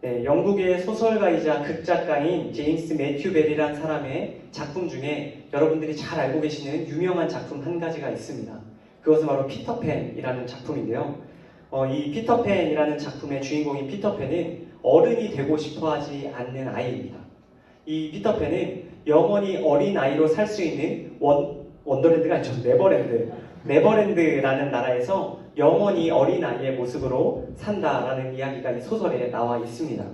네, 영국의 소설가이자 극작가인 제임스 매튜 벨이란 사람의 작품 중에 여러분들이 잘 알고 계시는 유명한 작품 한 가지가 있습니다. 그것은 바로 피터팬이라는 작품인데요. 어, 이 피터팬이라는 작품의 주인공인 피터팬은 어른이 되고 싶어 하지 않는 아이입니다. 이 피터팬은 영원히 어린 아이로 살 수 있는 원, 원더랜드가 아니죠. 네버랜드. 네버랜드라는 나라에서 영원히 어린 아이의 모습으로 산다라는 이야기가 이 소설에 나와 있습니다.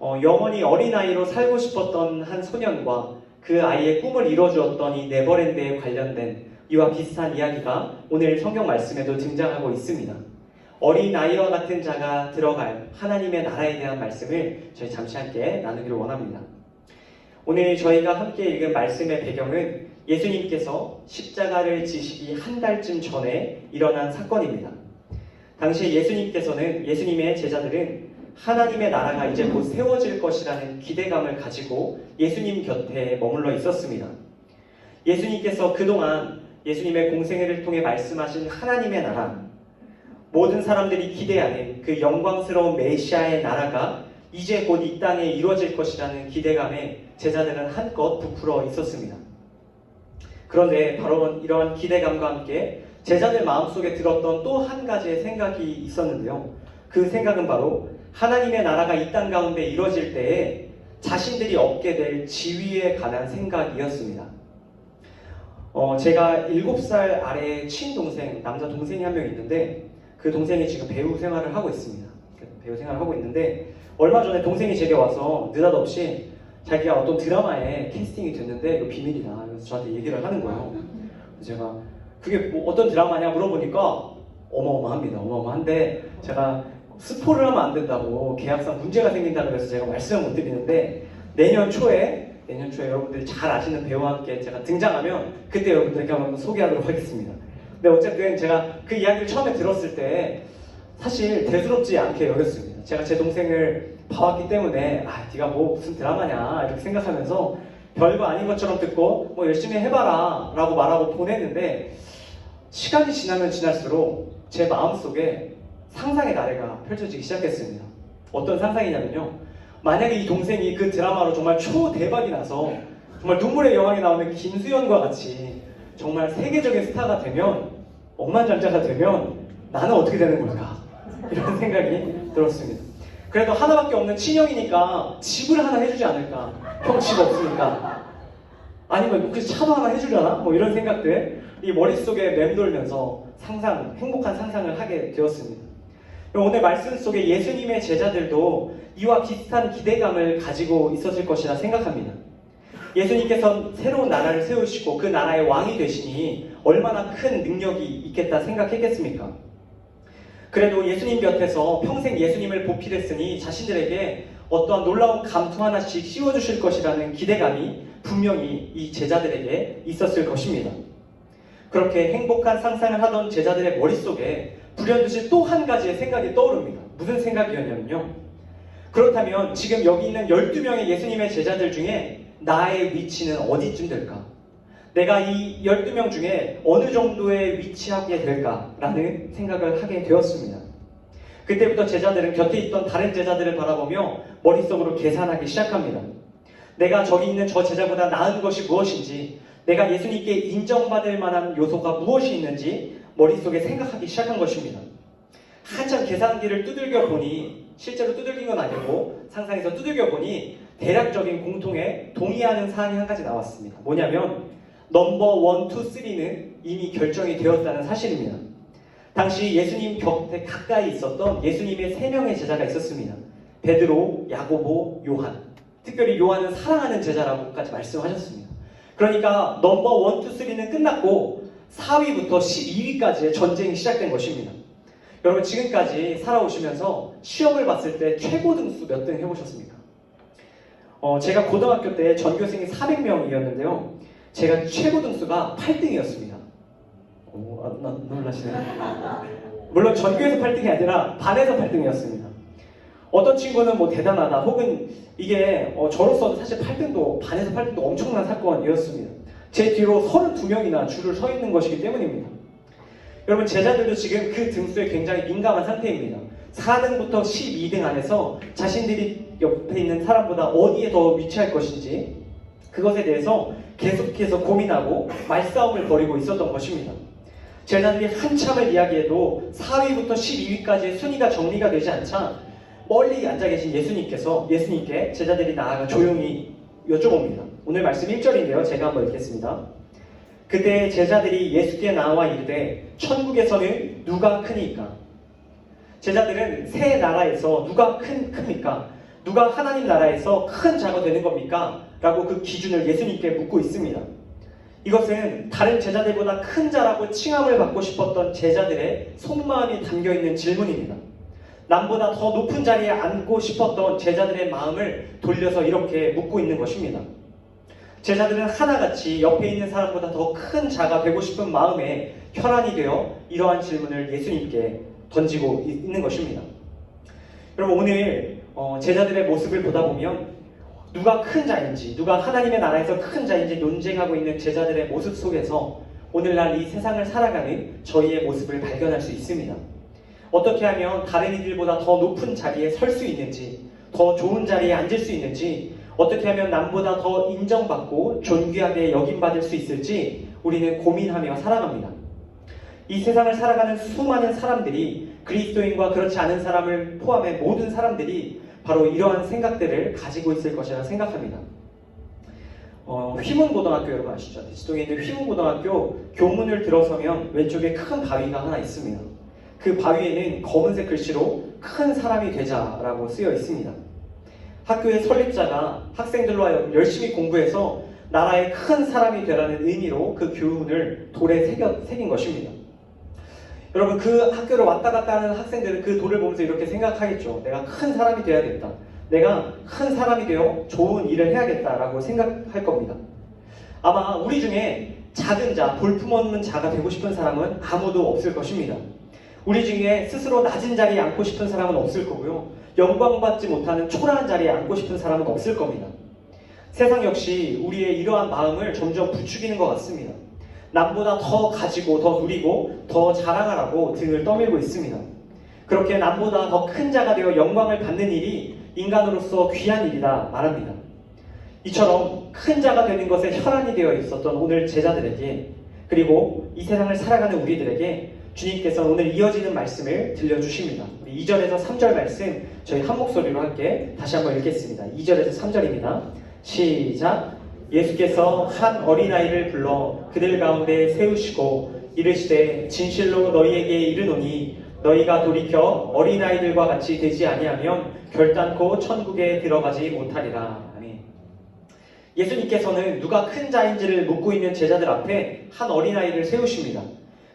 어, 영원히 어린 아이로 살고 싶었던 한 소년과 그 아이의 꿈을 이뤄주었던 이 네버랜드에 관련된 이와 비슷한 이야기가 오늘 성경 말씀에도 등장하고 있습니다. 어린 아이와 같은 자가 들어갈 하나님의 나라에 대한 말씀을 저희 잠시 함께 나누기를 원합니다. 오늘 저희가 함께 읽은 말씀의 배경은 예수님께서 십자가를 지시기 한 달쯤 전에 일어난 사건입니다. 당시 예수님께서는 예수님의 제자들은 하나님의 나라가 이제 곧 세워질 것이라는 기대감을 가지고 예수님 곁에 머물러 있었습니다. 예수님께서 그동안 예수님의 공생애를 통해 말씀하신 하나님의 나라, 모든 사람들이 기대하는 그 영광스러운 메시아의 나라가 이제 곧 이 땅에 이루어질 것이라는 기대감에 제자들은 한껏 부풀어 있었습니다. 그런데 바로 이러한 기대감과 함께 제자들 마음속에 들었던 또 한 가지의 생각이 있었는데요. 그 생각은 바로 하나님의 나라가 이 땅 가운데 이루어질 때에 자신들이 얻게 될 지위에 관한 생각이었습니다. 어, 제가 7살 아래의 친동생, 남자 동생이 한 명 있는데 그 동생이 지금 배우 생활을 하고 있습니다. 배우 생활을 하고 있는데 얼마 전에 동생이 제게 와서 느닷없이 자기가 어떤 드라마에 캐스팅이 됐는데 이거 비밀이다. 그래서 저한테 얘기를 하는 거예요. 제가 그게 뭐 어떤 드라마냐 물어보니까 어마어마합니다. 어마어마한데 제가 스포를 하면 안 된다고 계약상 문제가 생긴다 그래서 제가 말씀을 못 드리는데 내년 초에 내년 초에 여러분들이 잘 아시는 배우와 함께 제가 등장하면 그때 여러분들에게 한번 소개하도록 하겠습니다. 근데 어쨌든 제가 그 이야기를 처음에 들었을 때 사실 대수롭지 않게 여겼습니다. 제가 제 동생을 봐왔기 때문에 아 네가 뭐 무슨 드라마냐 이렇게 생각하면서 별거 아닌 것처럼 듣고 뭐 열심히 해봐라 라고 말하고 보냈는데 시간이 지나면 지날수록 제 마음속에 상상의 나래가 펼쳐지기 시작했습니다. 어떤 상상이냐면요. 만약에 이 동생이 그 드라마로 정말 초대박이 나서 정말 눈물의 여왕에 나오는 김수현과 같이 정말 세계적인 스타가 되면 억만장자가 되면 나는 어떻게 되는 걸까? 이런 생각이 들었습니다. 그래도 하나밖에 없는 친형이니까 집을 하나 해주지 않을까? 형 집 없으니까. 아니면 그 차도 하나 해주려나? 뭐 이런 생각들 이 머릿속에 맴돌면서 상상, 행복한 상상을 하게 되었습니다. 오늘 말씀 속에 예수님의 제자들도 이와 비슷한 기대감을 가지고 있었을 것이라 생각합니다. 예수님께서 새로운 나라를 세우시고 그 나라의 왕이 되시니 얼마나 큰 능력이 있겠다 생각했겠습니까? 그래도 예수님 곁에서 평생 예수님을 보필했으니 자신들에게 어떠한 놀라운 감투 하나씩 씌워주실 것이라는 기대감이 분명히 이 제자들에게 있었을 것입니다. 그렇게 행복한 상상을 하던 제자들의 머릿속에 불현듯이 또 한 가지의 생각이 떠오릅니다. 무슨 생각이었냐면요. 그렇다면 지금 여기 있는 12명의 예수님의 제자들 중에 나의 위치는 어디쯤 될까? 내가 이 12명 중에 어느 정도에 위치하게 될까라는 생각을 하게 되었습니다. 그때부터 제자들은 곁에 있던 다른 제자들을 바라보며 머릿속으로 계산하기 시작합니다. 내가 저기 있는 저 제자보다 나은 것이 무엇인지, 내가 예수님께 인정받을 만한 요소가 무엇이 있는지 머릿속에 생각하기 시작한 것입니다. 한참 계산기를 두들겨 보니, 실제로 두들긴 건 아니고 상상해서 두들겨 보니 대략적인 공통에 동의하는 사항이 한 가지 나왔습니다. 뭐냐면 넘버 원, 투, 쓰리는 이미 결정이 되었다는 사실입니다. 당시 예수님 곁에 가까이 있었던 예수님의 세 명의 제자가 있었습니다. 베드로, 야고보, 요한. 특별히 요한은 사랑하는 제자라고까지 말씀하셨습니다. 그러니까 넘버 원, 투, 쓰리는 끝났고 4위부터 12위까지의 전쟁이 시작된 것입니다. 여러분 지금까지 살아오시면서 시험을 봤을 때 최고 등수 몇 등 해보셨습니까? 어, 제가 고등학교 때 전교생이 400명이었는데요. 제가 최고 등수가 8등이었습니다. 오, 아, 나 놀라시네. 물론 전교에서 8등이 아니라 반에서 8등이었습니다. 어떤 친구는 뭐 대단하다 혹은 이게 어, 저로서는 사실 8등도 반에서 8등도 엄청난 사건이었습니다. 제 뒤로 32명이나 줄을 서 있는 것이기 때문입니다. 여러분 제자들도 지금 그 등수에 굉장히 민감한 상태입니다. 4등부터 12등 안에서 자신들이 옆에 있는 사람보다 어디에 더 위치할 것인지 그것에 대해서 계속해서 고민하고 말싸움을 벌이고 있었던 것입니다. 제자들이 한참을 이야기해도 4위부터 12위까지의 순위가 정리가 되지 않자 멀리 앉아 계신 예수님께서 예수님께 제자들이 나아가 조용히 여쭤봅니다. 오늘 말씀 1절인데요. 제가 한번 읽겠습니다. 그때 제자들이 예수께 나와 이르되 천국에서는 누가 크니까? 제자들은 새 나라에서 누가 큰 큽니까? 누가 하나님 나라에서 큰 자가 되는 겁니까? 라고 그 기준을 예수님께 묻고 있습니다. 이것은 다른 제자들보다 큰 자라고 칭함을 받고 싶었던 제자들의 속마음이 담겨 있는 질문입니다. 남보다 더 높은 자리에 앉고 싶었던 제자들의 마음을 돌려서 이렇게 묻고 있는 것입니다. 제자들은 하나같이 옆에 있는 사람보다 더 큰 자가 되고 싶은 마음에 혈안이 되어 이러한 질문을 예수님께 던지고 이- 있는 것입니다. 여러분 오늘 어, 제자들의 모습을 보다 보면 누가 큰 자인지, 누가 하나님의 나라에서 큰 자인지 논쟁하고 있는 제자들의 모습 속에서 오늘날 이 세상을 살아가는 저희의 모습을 발견할 수 있습니다. 어떻게 하면 다른 이들보다 더 높은 자리에 설 수 있는지, 더 좋은 자리에 앉을 수 있는지, 어떻게 하면 남보다 더 인정받고 존귀하게 여김받을 수 있을지 우리는 고민하며 살아갑니다. 이 세상을 살아가는 수많은 사람들이 그리스도인과 그렇지 않은 사람을 포함해 모든 사람들이 바로 이러한 생각들을 가지고 있을 것이라 생각합니다. 어, 휘문고등학교 여러분 아시죠? 대치동에 있는 휘문고등학교 교문을 들어서면 왼쪽에 큰 바위가 하나 있습니다. 그 바위에는 검은색 글씨로 큰 사람이 되자라고 쓰여 있습니다. 학교의 설립자가 학생들과 열심히 공부해서 나라의 큰 사람이 되라는 의미로 그 교훈을 돌에 새겨, 새긴 것입니다. 여러분 그 학교를 왔다 갔다 하는 학생들은 그 돌을 보면서 이렇게 생각하겠죠. 내가 큰 사람이 돼야겠다. 내가 큰 사람이 되어 좋은 일을 해야겠다라고 생각할 겁니다. 아마 우리 중에 작은 자, 볼품없는 자가 되고 싶은 사람은 아무도 없을 것입니다. 우리 중에 스스로 낮은 자리에 앉고 싶은 사람은 없을 거고요. 영광받지 못하는 초라한 자리에 앉고 싶은 사람은 없을 겁니다. 세상 역시 우리의 이러한 마음을 점점 부추기는 것 같습니다. 남보다 더 가지고 더 누리고 더 자랑하라고 등을 떠밀고 있습니다. 그렇게 남보다 더 큰 자가 되어 영광을 받는 일이 인간으로서 귀한 일이다 말합니다. 이처럼 큰 자가 되는 것에 혈안이 되어 있었던 오늘 제자들에게 그리고 이 세상을 살아가는 우리들에게 주님께서 오늘 이어지는 말씀을 들려주십니다. 우리 2절에서 3절 말씀 저희 한 목소리로 함께 다시 한번 읽겠습니다. 2절에서 3절입니다. 시작. 예수께서 한 어린아이를 불러 그들 가운데 세우시고 이르시되 진실로 너희에게 이르노니 너희가 돌이켜 어린아이들과 같이 되지 아니하면 결단코 천국에 들어가지 못하리라. 예수님께서는 누가 큰 자인지를 묻고 있는 제자들 앞에 한 어린아이를 세우십니다.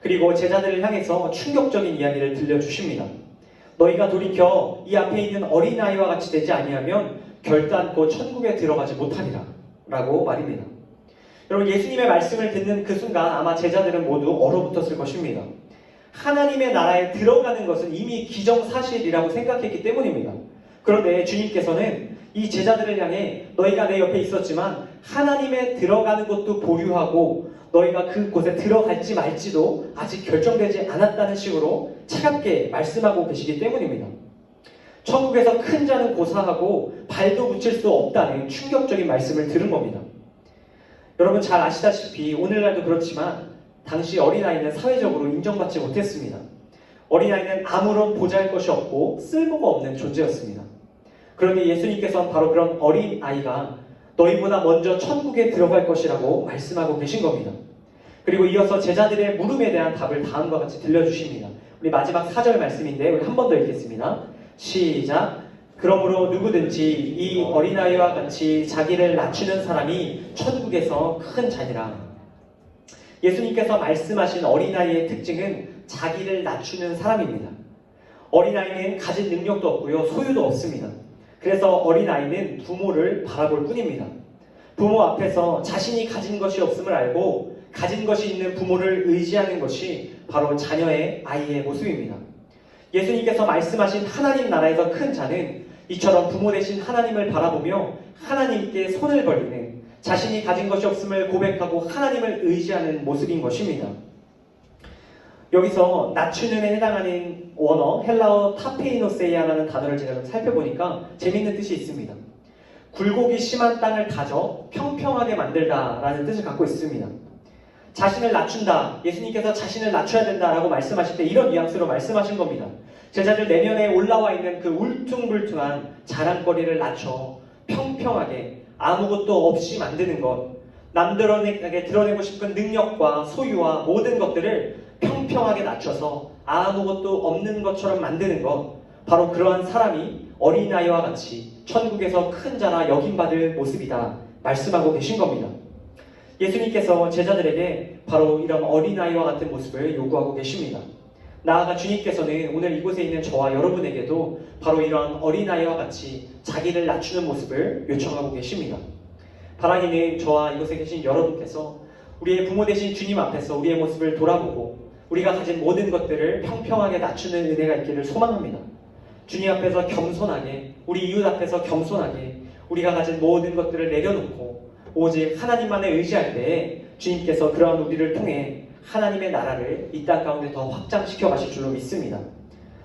그리고 제자들을 향해서 충격적인 이야기를 들려주십니다. 너희가 돌이켜 이 앞에 있는 어린아이와 같이 되지 아니하면 결단코 천국에 들어가지 못하리라. 라고 말입니다. 여러분, 예수님의 말씀을 듣는 그 순간 아마 제자들은 모두 얼어붙었을 것입니다. 하나님의 나라에 들어가는 것은 이미 기정사실이라고 생각했기 때문입니다. 그런데 주님께서는 이 제자들을 향해 너희가 내 옆에 있었지만 하나님에 들어가는 것도 보유하고 너희가 그곳에 들어갈지 말지도 아직 결정되지 않았다는 식으로 차갑게 말씀하고 계시기 때문입니다. 천국에서 큰 자는 고사하고 발도 붙일 수 없다는 충격적인 말씀을 들은 겁니다. 여러분 잘 아시다시피 오늘날도 그렇지만 당시 어린아이는 사회적으로 인정받지 못했습니다. 어린아이는 아무런 보잘 것이 없고 쓸모가 없는 존재였습니다. 그런데 예수님께서는 바로 그런 어린아이가 너희보다 먼저 천국에 들어갈 것이라고 말씀하고 계신 겁니다. 그리고 이어서 제자들의 물음에 대한 답을 다음과 같이 들려주십니다. 우리 마지막 4절 말씀인데 우리 한 번 더 읽겠습니다. 시작. 그러므로 누구든지 이 어린아이와 같이 자기를 낮추는 사람이 천국에서 큰 자니라. 예수님께서 말씀하신 어린아이의 특징은 자기를 낮추는 사람입니다. 어린아이는 가진 능력도 없고요, 소유도 없습니다. 그래서 어린아이는 부모를 바라볼 뿐입니다. 부모 앞에서 자신이 가진 것이 없음을 알고 가진 것이 있는 부모를 의지하는 것이 바로 자녀의 아이의 모습입니다. 예수님께서 말씀하신 하나님 나라에서 큰 자는 이처럼 부모 대신 하나님을 바라보며 하나님께 손을 벌리는 자신이 가진 것이 없음을 고백하고 하나님을 의지하는 모습인 것입니다. 여기서 낮추는에 해당하는 원어 헬라어 타페이노세이아라는 단어를 제가 좀 살펴보니까 재밌는 뜻이 있습니다. 굴곡이 심한 땅을 다져 평평하게 만들다라는 뜻을 갖고 있습니다. 자신을 낮춘다. 예수님께서 자신을 낮춰야 된다라고 말씀하실 때 이런 뉘앙스로 말씀하신 겁니다. 제자들 내면에 올라와 있는 그 울퉁불퉁한 자랑거리를 낮춰 평평하게 아무것도 없이 만드는 것, 남들에게 드러내고 싶은 능력과 소유와 모든 것들을 평평하게 낮춰서 아무것도 없는 것처럼 만드는 것, 바로 그러한 사람이 어린아이와 같이 천국에서 큰 자라 여김받을 모습이다 말씀하고 계신 겁니다. 예수님께서 제자들에게 바로 이런 어린아이와 같은 모습을 요구하고 계십니다. 나아가 주님께서는 오늘 이곳에 있는 저와 여러분에게도 바로 이런 어린아이와 같이 자기를 낮추는 모습을 요청하고 계십니다. 바라기는 저와 이곳에 계신 여러분께서 우리의 부모 되신 주님 앞에서 우리의 모습을 돌아보고 우리가 가진 모든 것들을 평평하게 낮추는 은혜가 있기를 소망합니다. 주님 앞에서 겸손하게, 우리 이웃 앞에서 겸손하게 우리가 가진 모든 것들을 내려놓고 오직 하나님만을 의지할 때에 주님께서 그러한 우리를 통해 하나님의 나라를 이 땅 가운데 더 확장시켜 가실 줄로 믿습니다.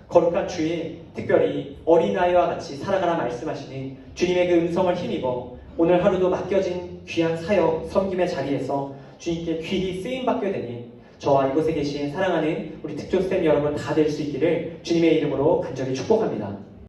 거룩한 주일, 특별히 어린아이와 같이 살아가라 말씀하시는 주님의 그 음성을 힘입어 오늘 하루도 맡겨진 귀한 사역, 섬김의 자리에서 주님께 귀히 쓰임받게 되니 저와 이곳에 계신 사랑하는 우리 특조쌤 여러분 다 될 수 있기를 주님의 이름으로 간절히 축복합니다.